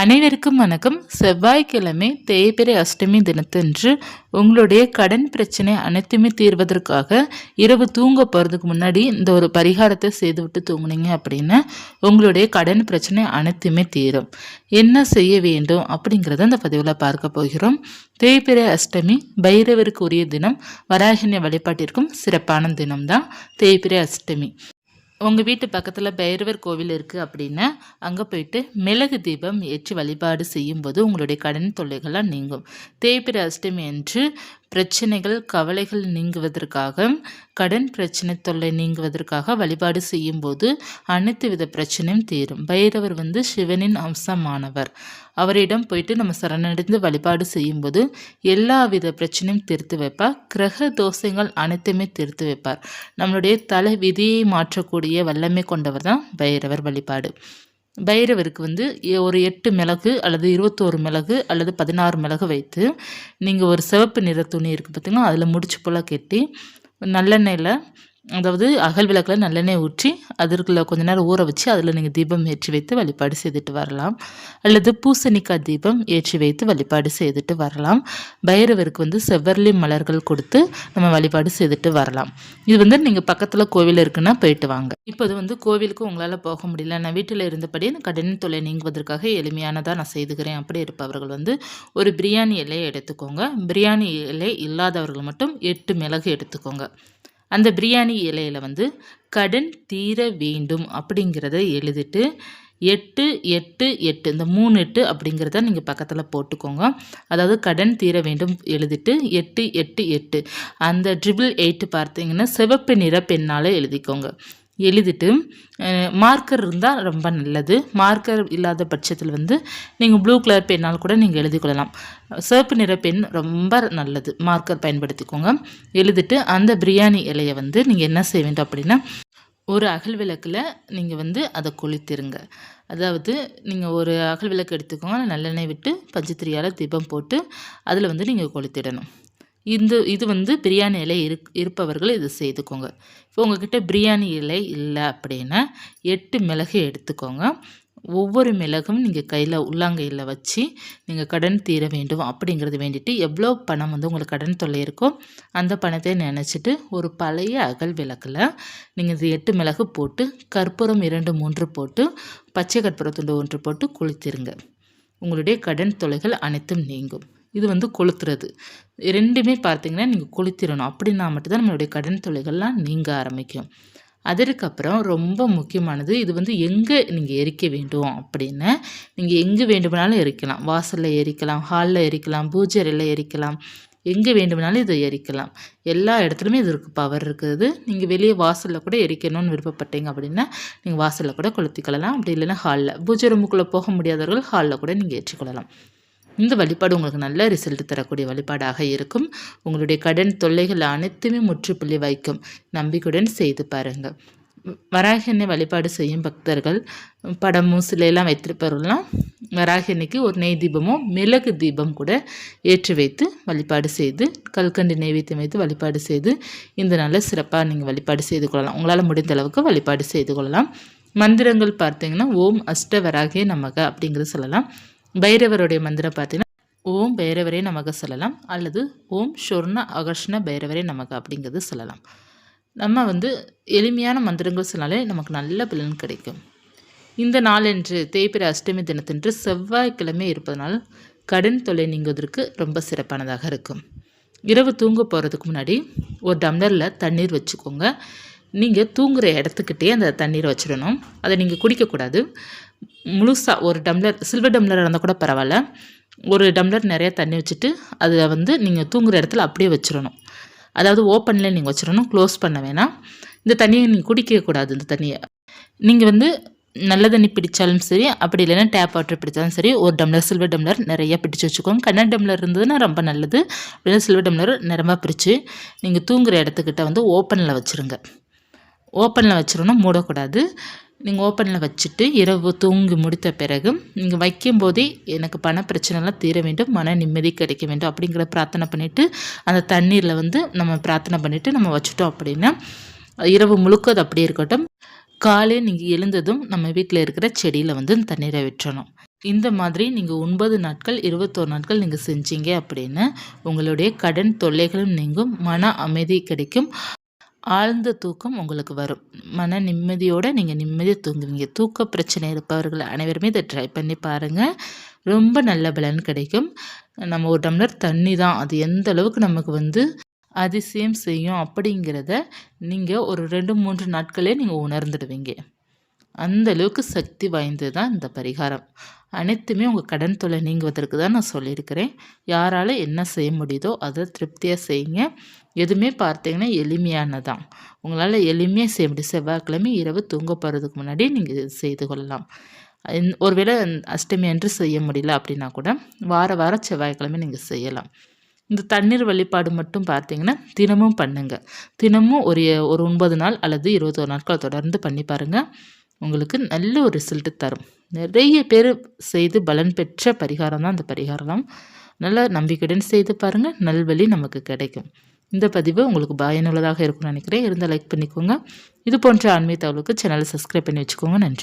அனைவருக்கும் வணக்கம். செவ்வாய்க்கிழமை தேய்பிரை அஷ்டமி தினத்தன்று உங்களுடைய கடன் பிரச்சனை அனைத்துமே தீர்வதற்காக இரவு தூங்க போகிறதுக்கு முன்னாடி இந்த ஒரு பரிகாரத்தை செய்து விட்டு தூங்குனீங்க அப்படின்னா உங்களுடைய கடன் பிரச்சனை அனைத்துமே தீரும். என்ன செய்ய வேண்டும் அப்படிங்கிறத இந்த பதிவில் பார்க்க போகிறோம். தேய்பிரை அஷ்டமி பைரவருக்கு உரிய தினம் வராகினிய வழிபாட்டிற்கும் சிறப்பான தினம்தான் தேய்பிரை அஷ்டமி. உங்கள் வீட்டு பக்கத்தில் பைரவர் கோவில் இருக்குது அப்படின்னா அங்கே போயிட்டு மிளகு தீபம் ஏற்றி வழிபாடு செய்யும்போது உங்களுடைய கடன் தொல்லைகள்லாம் நீங்கும். தேய்பிர அஷ்டமி என்று பிரச்சனைகள் கவலைகள் நீங்குவதற்காக கடன் பிரச்சனை தொல்லை நீங்குவதற்காக வழிபாடு செய்யும்போது அனைத்து வித பிரச்சனையும் தீரும். பைரவர் வந்து சிவனின் அம்சமானவர். அவரிடம் போயிட்டு நம்ம சரணடைந்து வழிபாடு செய்யும்போது எல்லா வித பிரச்சனையும் தீர்த்து வைப்பார். கிரக தோஷங்கள் அனைத்துமே தீர்த்து வைப்பார். நம்மளுடைய தலை விதியை மாற்றக்கூடிய வல்லமை கொண்டவர் தான் பைரவர் வழிபாடு. பைரவருக்கு வந்து ஒரு எட்டு மிளகு அல்லது இருபத்தோரு மிளகு அல்லது பதினாறு மிளகு வைத்து நீங்கள் ஒரு சிவப்பு நிற துணி இருக்குது பார்த்திங்கன்னா அதில் முடிச்சு போல் கட்டி நல்லெண்ணெயில் அதாவது அகல் விளக்கில் நல்லெண்ணெய் ஊற்றி அதற்குள்ள கொஞ்ச நேரம் ஊற வச்சு அதில் நீங்கள் தீபம் ஏற்றி வைத்து வழிபாடு செய்துட்டு வரலாம். அல்லது பூசணிக்காய் தீபம் ஏற்றி வைத்து வழிபாடு செய்துட்டு வரலாம். பைரவருக்கு வந்து செவ்வரளி மலர்கள் கொடுத்து நம்ம வழிபாடு செய்துட்டு வரலாம். இது வந்து நீங்கள் பக்கத்தில் கோவில் இருக்குன்னா போயிட்டு வாங்க. இப்போது வந்து கோவிலுக்கு உங்களால் போக முடியல. நான் வீட்டில் இருந்தபடி கடன் தொலை நீங்குவதற்காக எளிமையானதாக நான் செய்துக்கிறேன். அப்படி இருப்பவர்கள் வந்து ஒரு பிரியாணி இலையை எடுத்துக்கோங்க. பிரியாணி இலை இல்லாதவர்கள் மட்டும் எட்டு மிளகு எடுத்துக்கோங்க. அந்த பிரியாணி இலையில் வந்து கடன் தீர வேண்டும் அப்படிங்கிறத எழுதிட்டு எட்டு எட்டு எட்டு இந்த மூணு எட்டு அப்படிங்கிறத நீங்கள் பக்கத்தில் போட்டுக்கோங்க. அதாவது கடன் தீர வேண்டும் எழுதிட்டு எட்டு எட்டு எட்டு. அந்த ட்ரிபிள் எயிட்டு பார்த்தீங்கன்னா சிவப்பு நிற பெண்ணால் எழுதிக்கோங்க. எழுதிட்டு மார்க்கர் இருந்தால் ரொம்ப நல்லது. மார்க்கர் இல்லாத பட்சத்தில் வந்து நீங்கள் ப்ளூ கலர் பெண்ணால் கூட நீங்கள் எழுதி கொள்ளலாம். சிவப்பு நிற பெண் ரொம்ப நல்லது. மார்க்கர் பயன்படுத்திக்கோங்க. எழுதிட்டு அந்த பிரியாணி இலையை வந்து நீங்கள் என்ன செய்ய வேண்டும் அப்படின்னா ஒரு அகல் விளக்கில் நீங்கள் வந்து அதை கொளுத்திருங்க. அதாவது நீங்கள் ஒரு அகல் விளக்கு எடுத்துக்கோங்க. நல்லெண்ணெய் விட்டு பஞ்சத்திரியால் தீபம் போட்டு அதில் வந்து நீங்கள் கொளுத்திடணும். இந்த இது வந்து பிரியாணி இலை இருக் இருப்பவர்கள் இதை செய்துக்கோங்க. இப்போ உங்ககிட்ட பிரியாணி இலை இல்லை அப்படின்னா எட்டு மிளகு எடுத்துக்கோங்க. ஒவ்வொரு மிளகும் நீங்கள் கையில் உள்ளாங்கையில் வச்சு நீங்கள் கடன் தீர வேண்டும் அப்படிங்கிறது வேண்டிட்டு எவ்வளோ பணம் வந்து உங்களுக்கு கடன் தொல்லை இருக்கோ அந்த பணத்தை நினச்சிட்டு ஒரு பழைய அகல் விளக்கில் நீங்கள் இது எட்டு மிளகு போட்டு கற்பூரம் இரண்டு மூன்று போட்டு பச்சை கற்பூரத்துண்டு ஒன்று போட்டு குளித்திருங்க. உங்களுடைய கடன் தொலைகள் அனைத்தும் நீங்கும். இது வந்து கொளுத்துறது. ரெண்டுமே பார்த்தீங்கன்னா நீங்கள் கொளுத்திடணும். அப்படின்னா மட்டும்தான் நம்மளுடைய கடன் தொலைகள்லாம் நீங்க ஆரம்பிக்கும். அதற்கப்புறம் ரொம்ப முக்கியமானது இது வந்து எங்கே நீங்கள் எரிக்க வேண்டும் அப்படின்னு. நீங்கள் எங்கே வேண்டுமானாலும் எரிக்கலாம். வாசலில் எரிக்கலாம் ஹாலில் எரிக்கலாம் பூஜை அறையில் எரிக்கலாம். எங்கே வேண்டுமானாலும் இதை எரிக்கலாம். எல்லா இடத்துலையுமே இதற்கு பவர் இருக்குது. நீங்கள் வெளியே வாசலில் கூட எரிக்கணும்னு விருப்பப்பட்டீங்க அப்படின்னா நீங்கள் வாசலில் கூட கொளுத்திக்கொள்ளலாம். அப்படி இல்லைன்னா ஹாலில் பூஜை ரூமுக்குள்ளே போக முடியாதவர்கள் ஹாலில் கூட நீங்கள் ஏற்றிக்கொள்ளலாம். இந்த வழிபாடு உங்களுக்கு நல்ல ரிசல்ட் தரக்கூடிய வழிபாடாக இருக்கும். உங்களுடைய கடன் தொல்லைகள் அனைத்துமே முற்றுப்புள்ளி வைக்கும். நம்பிக்கையுடன் செய்து பாருங்கள் வராகினை வழிபாடு செய்யும் பக்தர்கள் படமும் சிலையெல்லாம் வைத்திருப்பவர்கள்லாம் வராகண்ணிக்கு ஒரு நெய் தீபமோ மிளகு தீபம் கூட ஏற்றி வைத்து வழிபாடு செய்து கல்கண்டு நெய்வேத்தியம் வைத்து வழிபாடு செய்து இந்த நல்ல சிறப்பாக நீங்கள் வழிபாடு செய்து கொள்ளலாம். உங்களால் முடிந்த அளவுக்கு வழிபாடு செய்து கொள்ளலாம். மந்திரங்கள் பார்த்தீங்கன்னா ஓம் அஷ்ட வராகே நமக அப்படிங்கிறது சொல்லலாம். பைரவருடைய மந்திரம் பார்த்தீங்கன்னா ஓம் பைரவரே நமக்கு சொல்லலாம். அல்லது ஓம் ஷொர்ண அகர்ஷ்ண பைரவரே நமக்கு அப்படிங்கிறது சொல்லலாம். நம்ம வந்து எளிமையான மந்திரங்கள் சொன்னாலே நமக்கு நல்ல பலன் கிடைக்கும். இந்த நாளென்று தேய்பிரை அஷ்டமி தினத்தன்று செவ்வாய்க்கிழமை இருப்பதனால் கடன் தொலை நீங்குவதற்கு ரொம்ப சிறப்பானதாக இருக்கும். இரவு தூங்க போகிறதுக்கு முன்னாடி ஒரு டம்ளரில் தண்ணீர் வச்சுக்கோங்க. நீங்கள் தூங்குகிற இடத்துக்கிட்டே அந்த தண்ணீரை வச்சிடணும். அதை நீங்கள் குடிக்கக்கூடாது. முழுசாக ஒரு டம்ளர் சில்வர் டம்ளர் இருந்தால் கூட பரவாயில்ல. ஒரு டம்ளர் நிறைய தண்ணி வச்சுட்டு அதை வந்து நீங்கள் தூங்குகிற இடத்துல அப்படியே வச்சிடணும் அதாவது ஓப்பனில் நீங்கள் வச்சிடணும் க்ளோஸ் பண்ண வேணாம். இந்த தண்ணியை நீங்கள் குடிக்கக்கூடாது இந்த தண்ணியை. நீங்கள் வந்து நல்ல தண்ணி பிடிச்சாலும் சரி அப்படி இல்லைன்னா டேப் வாட்டர் பிடிச்சாலும் சரி ஒரு டம்ளர் சில்வர் டம்ளர் நிறைய பிடிச்சி வச்சுக்கோங்க. கண்ணன் டம்ளர் இருந்ததுன்னா ரொம்ப நல்லது. அப்படின்னா சில்வர் டம்ளர் நிறமாக பிரித்து நீங்கள் தூங்குகிற இடத்துக்கிட்ட வந்து ஓப்பனில் வச்சுருங்க. ஓப்பனில் வச்சிடணும் மூடக்கூடாது. நீங்கள் ஓப்பனில் வச்சுட்டு இரவு தூங்கி முடித்த பிறகு நீங்கள் வைக்கும்போதே எனக்கு பண பிரச்சனைலாம் தீர வேண்டும் மன நிம்மதி கிடைக்க வேண்டும் அப்படிங்கிற பிரார்த்தனை பண்ணிவிட்டு அந்த தண்ணீரில் வந்து நம்ம பிரார்த்தனை பண்ணிவிட்டு நம்ம வச்சுட்டோம் அப்படின்னா இரவு முழுக்க அது அப்படியே இருக்கட்டும். காலையில் நீங்கள் எழுந்ததும் நம்ம வீட்டில் இருக்கிற செடியில் வந்து தண்ணீரை விட்டுறணும். இந்த மாதிரி நீங்கள் ஒன்பது நாட்கள் இருபத்தோரு நாட்கள் நீங்கள் செஞ்சீங்க அப்படின்னு உங்களுடைய கடன் தொல்லைகளும் நீங்கும் மன அமைதி கிடைக்கும். ஆழ்ந்த தூக்கம் உங்களுக்கு வரும். மன நிம்மதியோடு நீங்கள் நிம்மதியாக தூங்குவீங்க. தூக்க பிரச்சனை இருப்பவர்கள் அனைவருமே இதை ட்ரை பண்ணி பாருங்கள் ரொம்ப நல்ல பலன் கிடைக்கும். நம்ம ஒரு டம்ளர் தண்ணி தான். அது எந்த அளவுக்கு நமக்கு வந்து அதிசயம் செய்யும் அப்படிங்கிறத நீங்கள் ஒரு ரெண்டு மூன்று நாட்களே நீங்கள் உணர்ந்துடுவீங்க. அந்த அளவுக்கு சக்தி வாய்ந்தது தான் இந்த பரிகாரம். அனைத்துமே உங்கள் கடன் தொலை நீங்குவதற்கு தான் நான் சொல்லியிருக்கிறேன். யாரால் என்ன செய்ய முடியுதோ அதை திருப்தியாக செய்யுங்க. எதுவுமே பார்த்தீங்கன்னா எளிமையானதான் உங்களால் எளிமையாக செய்ய முடியும் செவ்வாய்க்கிழமை இரவு தூங்க போகிறதுக்கு முன்னாடி நீங்கள் செய்து கொள்ளலாம். ஒருவேளை அஷ்டமி அன்று செய்ய முடியல அப்படின்னா கூட வார வாரம் செவ்வாய்க்கிழமை நீங்கள் செய்யலாம். இந்த தண்ணீர் வழிபாடு மட்டும் பார்த்தீங்கன்னா தினமும் பண்ணுங்கள் தினமும் ஒரு ஒரு ஒன்பது நாள் அல்லது இருபத்தோரு நாட்கள் தொடர்ந்து பண்ணி பாருங்கள் உங்களுக்கு நல்ல ஒரு ரிசல்ட்டு தரும். நிறைய பேர் செய்து பலன் பெற்ற பரிகாரம் தான் அந்த பரிகாரம் நல்ல நம்பிக்கையுடன் செய்து பாருங்கள் நல்வழி நமக்கு கிடைக்கும். இந்த பதிவு உங்களுக்கு பயனுள்ளதாக இருக்கும்னு நினைக்கிறேன். இருந்தால் லைக் பண்ணிக்கோங்க. இது போன்ற ஆன்மீக தகவலுக்கு சேனலை சப்ஸ்கிரைப் பண்ணி வச்சுக்கோங்க. நன்றி.